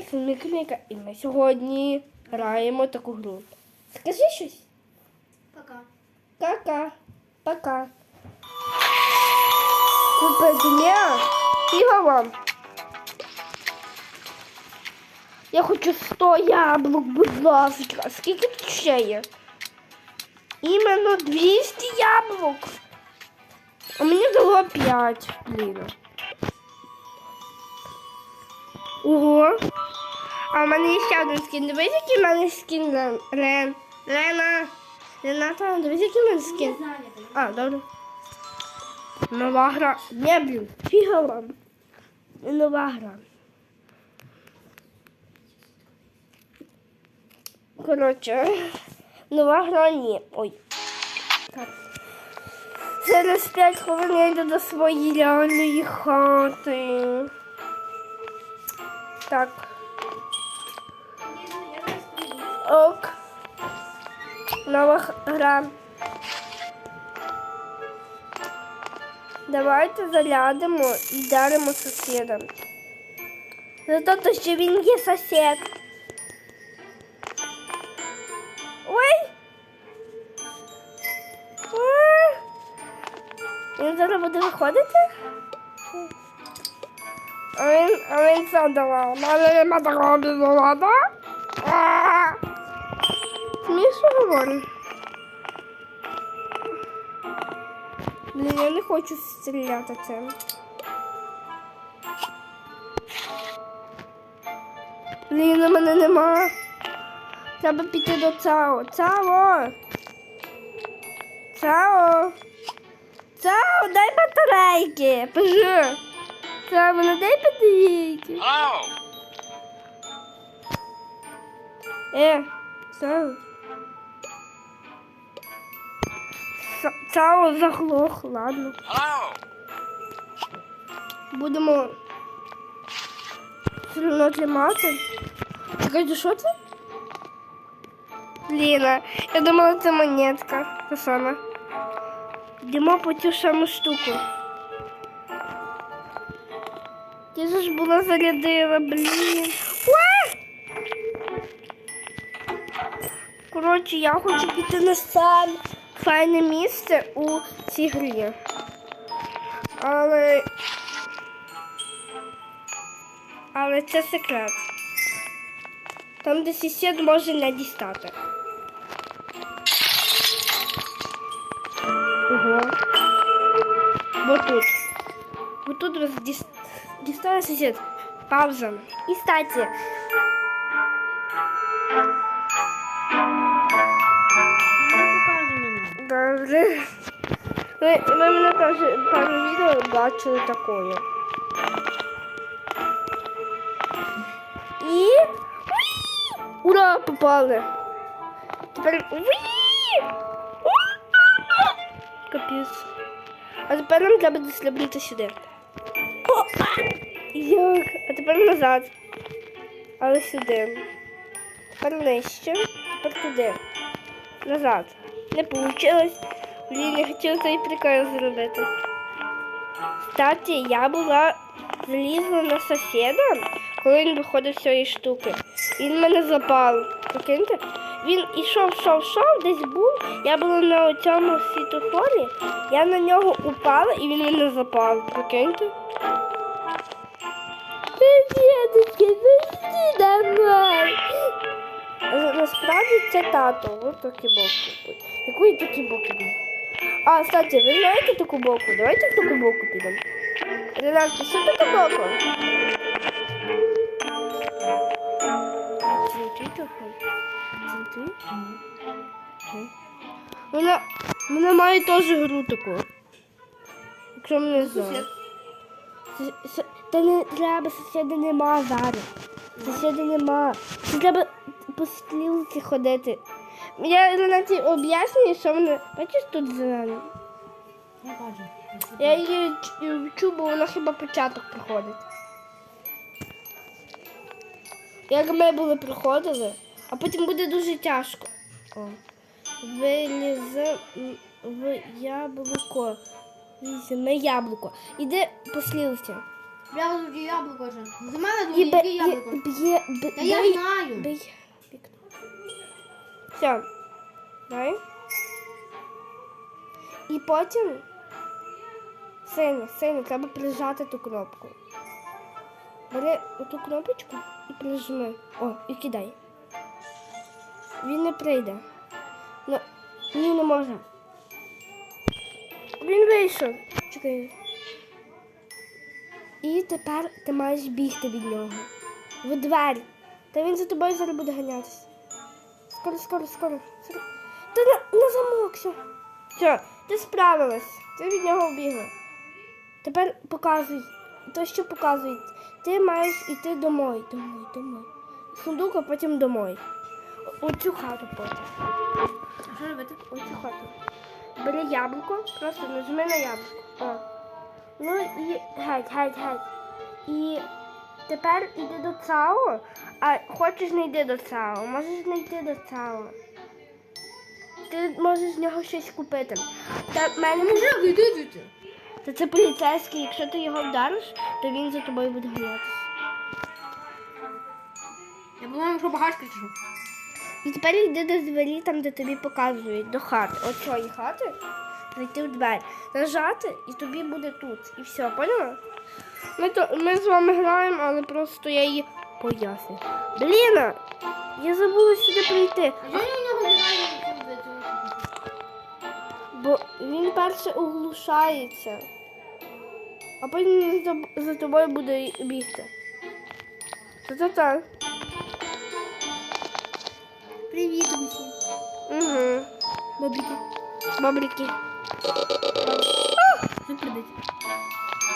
Суміка Міка і ми сьогодні граємо таку гру. Скажи щось. Пока. Пока. Пока. Купа дня. Фіга вам. Я хочу 100 яблук, будь ласка. Скільки тут ще є? Іменно 200 яблук. А мені дало 5, блін. Ого. А в мене є ще один скін. Дивись, який в мене скін Лен. Лен. Лена. Рената, дивись, який в мене скін. А, добре. Нова гра. Не, блін, фіга вам. Нова гра. Коротше, нова гра ні. Ой. Так. Через 5 хвилин я йду до своєї реальної хати. Так, Я зараз прийду. ок. Нова х- гра. Давайте зарядимо і вдаримо сусіда. Зато то, що він є сусід. Ой! А! Він зараз буде виходити? А він, а він задала. Мене нема такого безлада. Смішно говорить. Блін, я не хочу стріляти цим. Блін, у мене нема. Треба піти до Цао. Цао! Цао! Цао, дай батарейки! Пожи! Цао, ну дай батарейки! Е, Цао. Ца- Цао заглох, ладно. Hello. Будемо все одно тримати. Чекайте, що це? Ліна, я думала, це монетка. Саме. Йдемо по цю саму штуку. Була зарядила, блін. Коротше, я хочу піти на саме файне місце у цій грі. Але. Але це секрет. Там, де сусід може не дістати. Ого. Бо тут. Бо тут роз діс... сусід. Пауза. І статі. Добре. Ви, ви мене теж пару відео бачили такою. І. Ура! Попали! Тепер. Уі! Капець. А тепер нам треба досліблити сюди. Як? А тепер назад. Але сюди. Тепер нижче. Тепер туди. Назад. Не вийшло. Блін, я хотіла цей прикол зробити. Кстати, я була залізла на сусіда, коли він виходив з цієї штуки. Він мене запав. Прикиньте? Він ішов, йшов, йшов, десь був. Я була на цьому світофорі, я на нього упала і він мене запав. Прикиньте? Насправді це тато. Ось такі боки. Якої такі боки? були? А, кстати, ви знаєте таку боку? Давайте в таку боку підемо. Ренат, ти що таку боку? Це ти таку? Це ти? Вона, вона має теж гру таку. Якщо мене знає. Та не треба, сусіда нема зараз. Сусіда нема. Це треба по стрілці ходити. Я Ренаті об'яснюю, що мене. Бачиш тут зелено? Кажу. Я її вчу, бо вона хіба початок приходить. Як ми були приходили, а потім буде дуже тяжко. О. Вилізе в яблуко. Візьми яблуко. Іди по Прямо тут є яблуко вже. З мене тут є яблуко. б'є, б- Та я знаю. вікно. Все. Дай. І потім сильно, сильно треба прижати ту кнопку. Бери оту кнопочку і прижми. О, і кидай. Він не прийде. Ну, ні, не може. Він вийшов. Чекай. І тепер ти маєш бігти від нього. В двері. Та він за тобою зараз буде ганятися. Скоро, скоро, скоро. скоро. Та на, на замок все. Ти справилась. Ти від нього вбігла. Тепер показуй. То, що показує. Ти маєш іти домой. Домой, домой. Сундук, а потім домой. Оцю хату потім. Що робити? Оцю хату. Бери яблуко, просто нажми на яблуко. О. Ну і геть, геть, геть. І тепер іди до ЦАО, а хочеш не йди до ЦАО, можеш не йти до ЦАО. Ти можеш з нього щось купити. Та в мене Мужик. Та це поліцейський, якщо ти його вдариш, то він за тобою буде ганятися. Я по-моєму, що багачка чи? І тепер йди до двері, там, де тобі показують, до хати. От цієї хати, прийти в двері, нажати, і тобі буде тут. І все, поняла? Ми, то, ми з вами граємо, але просто я її поясню. Блін, я забула сюди прийти, А бо він перше оглушається, а потім за, за тобою буде бігти. Та-та-та. Привіт. Угу. Бабріки. Бабрики.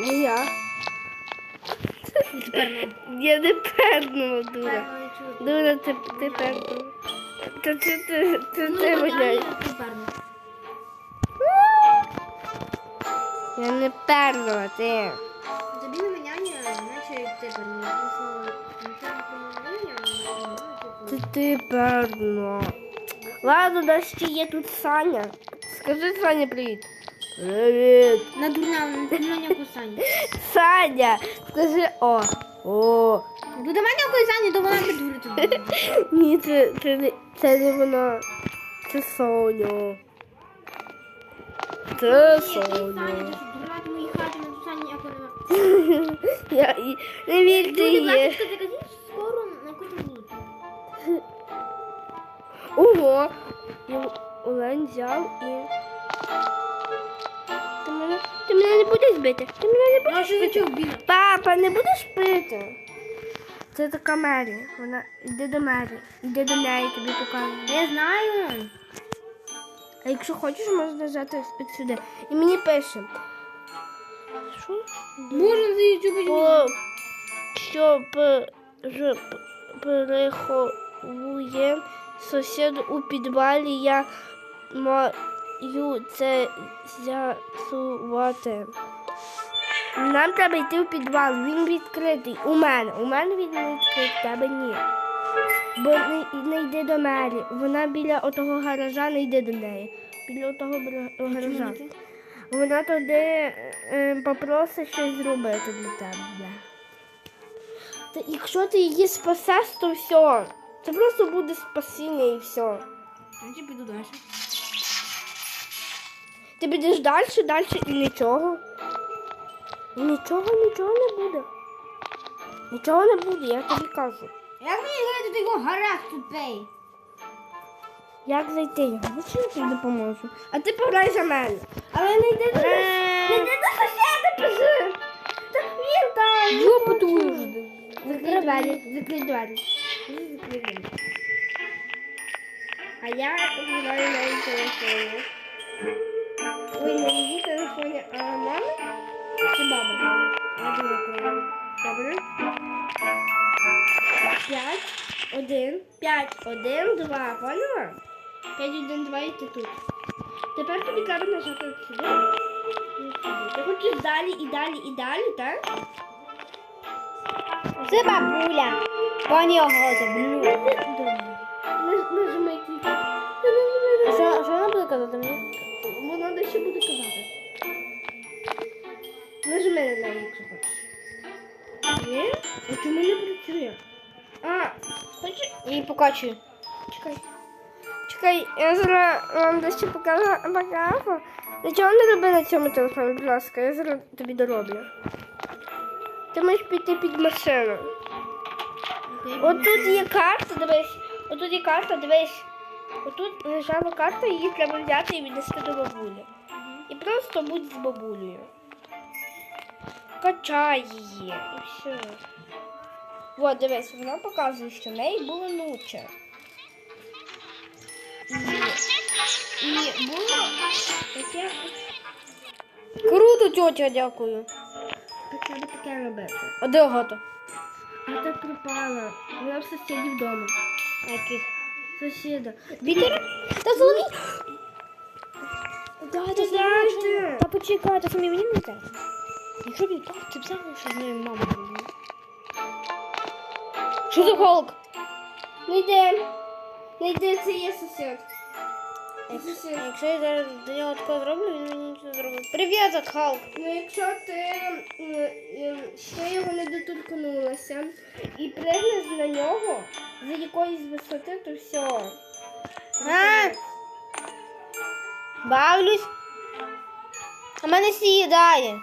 Не я. Я не пернула, дура. Дура, ти, ти пернула. Та це ти, ти, Ну, ти мене. реально тепер не. Я не пернула, ти. Тобі не міняння, наче тепер не. Тому що на цьому поміняння, Це ти пернула. Ладно, да ще є тут Саня. Скажи Саня привіт. Привіт. На дурня, на дурня кусання. Саня, скажи о. О. Ну, до мене кусання, то вона придурить. Ні, це, це, не- це не вона. Це Соня. Це Соня. Дурак мої хати на кусання ніякого нема. Я і не вірте Люди, є. бачите, ти кажеш, скоро на куту будуть. Ого. Олень взяв і. Ти мене, ти мене не будеш бити. Ти мене не будеш ще бити. Папа, не будеш пити. Це така Мері. Вона йде до Мері. Йде до неї, тобі покажу. Я знаю. А якщо хочеш, можна нажати ось сюди. І мені пише. Що? Можна за YouTube По, що пере- переховує сусід у підвалі, я маю це з'ясувати. Нам треба йти в підвал, він відкритий. У мене. У мене він не відкритий, в тебе ні. Бо не, не йди до Мері. Вона біля отого гаража, не йди до неї. Біля отого гаража. Вона туди е, попросить щось зробити для тебе. Та якщо ти її спасеш, то все. Це просто буде спасіння і все. Я піду далі. Ти підеш далі, далі і нічого. Нічого, нічого не буде. Нічого не буде, я тобі кажу. Як мені грати його гараж тупий? Як зайти його? Я тобі допоможу? А ти пограй за мене. Але не йди до не йди до сусіда, пиши. Та він там. Твою ж. Закрий двері, закрий двері. Закрий двері. А я граю на телефоні. Ой, на її телефоні, а мами чи баба? А дуже круто. Добре. П'ять, один, п'ять, один, два. Поняла? П'ять, один, два і ти тут. Тепер тобі треба нажати от сюди. Ти хочеш далі і далі і далі, так? Це бабуля. Пані Агата, блю. Клік. Що, що вона буде казати мені? Вона дещо буде казати. Нажми на неї, якщо хочеш. Ні? А чому не працює? А, хочеш? І покачую. Чекай. Чекай, я зараз вам дещо покажу. покажу. Нічого не роби на цьому телефоні, будь ласка, я зараз тобі дороблю. Ти можеш піти під машину. От тут є карта, дивись. От тут є карта, дивись. Отут лежала карта, її треба взяти і віднести до бабулі. І просто будь з бабулею. Качай її і все. От, дивись, вона показує, що в неї було нуче. І, і було таке. Круто, тьотя, дякую. Треба таке робити. А де Агата? А так пропала. Вона в сусідів вдома. Яких? Сусіда. Вітер? Та дзвонить! Да, Ти знаєш, де? Та почекай, та самі мені не так. Якщо він так, ти б знала, що з робила. Що за Халк? Не йди. Не йди, це є сусід. Сусід. Якщо я зараз до нього таке зроблю, він мені нічого зробить. Привіт, Халк! Ну, якщо ти ще його не доторкнулася і пригнеш на нього з якоїсь висоти, то все. А? Бавлюсь. А мене сідає.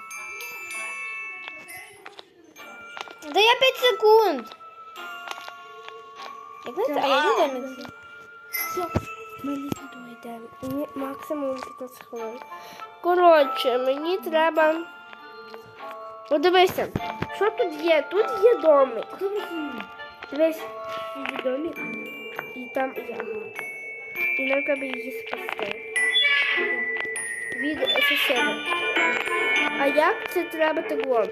Да я 5 секунд. Як не? А я не. Все, ми не підійдемо. Мені максимум 15 хвилин. Коротше, мені треба. О, дивися, що тут є? Тут є домик. Дивись, домик. І там я. І нам треба її спасти. Від сусіда. А як це треба тегло?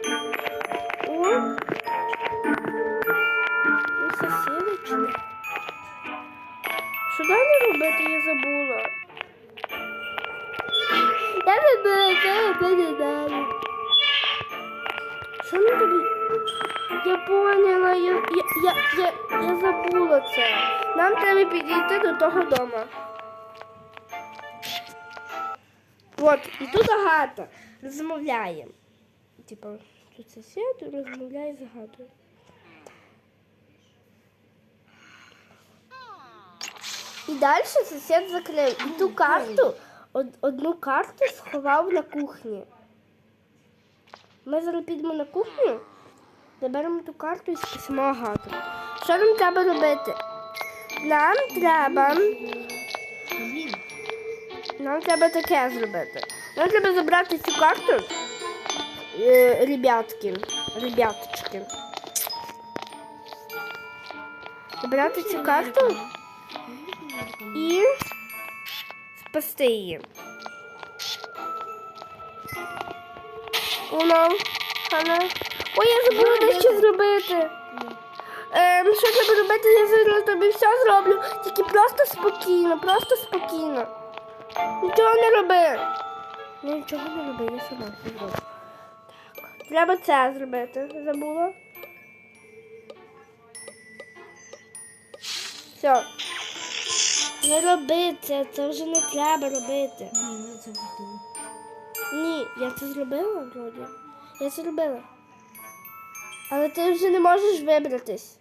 О, забула. Я забула, що робити далі. Що нам тобі? Я поняла, я, я, я, я, я забула це. Нам треба підійти до того дому. От, і тут Агата розмовляє. Типа, тут сусід розмовляє з Агатою. І далі сусід закрив. І ту карту, од- одну карту сховав на кухні. Ми зараз підемо на кухню, заберемо ту карту і спасемо Агату. Що нам треба робити? Нам треба. Нам треба таке зробити. Нам треба забрати цю карту. Е, ребятки. Ребяточки. Забрати цю карту і спасти її. Вона. Ой, я забула дещо зробити. Ем, що треба робити? Я зараз тобі все зроблю. Тільки просто спокійно, просто спокійно. Нічого не роби. Нічого не роби, я сама все зроблю. Так. Треба це зробити. Забула. Все. Не роби це, це вже не треба робити. Ні, я це зробила вроді. Я це зробила. Але ти вже не можеш вибратись.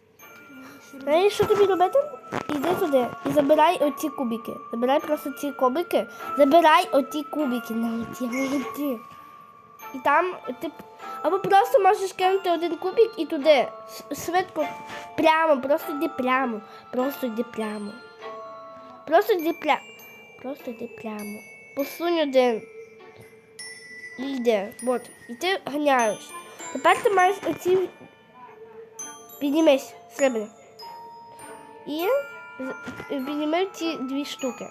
Знаєш, що тобі робити? Іди туди і забирай оці кубики. Забирай просто ці кубики. Забирай оті кубики. На оті, на оті. І там ти. Або просто можеш кинути один кубик і туди. Швидко. Прямо, просто йди прямо. Просто йди прямо. Просто йди прямо. Просто йди прямо. Посунь один. І йде. От. І ти ганяєш. Тепер ти маєш оці. Піднімись, срібне. І підніми ці дві штуки.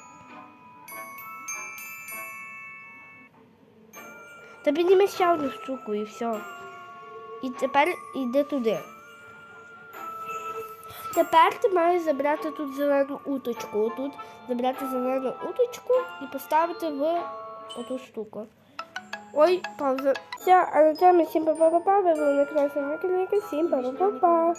Та підніми ще одну штуку і все. І тепер йди туди. Тепер ти маєш забрати тут зелену уточку. Тут забрати зелену уточку і поставити в оту штуку. Ой, пауза. Все, а на цьому всім па-па-па-па. Ви були на красивому каналі. Всім па-па-па-па.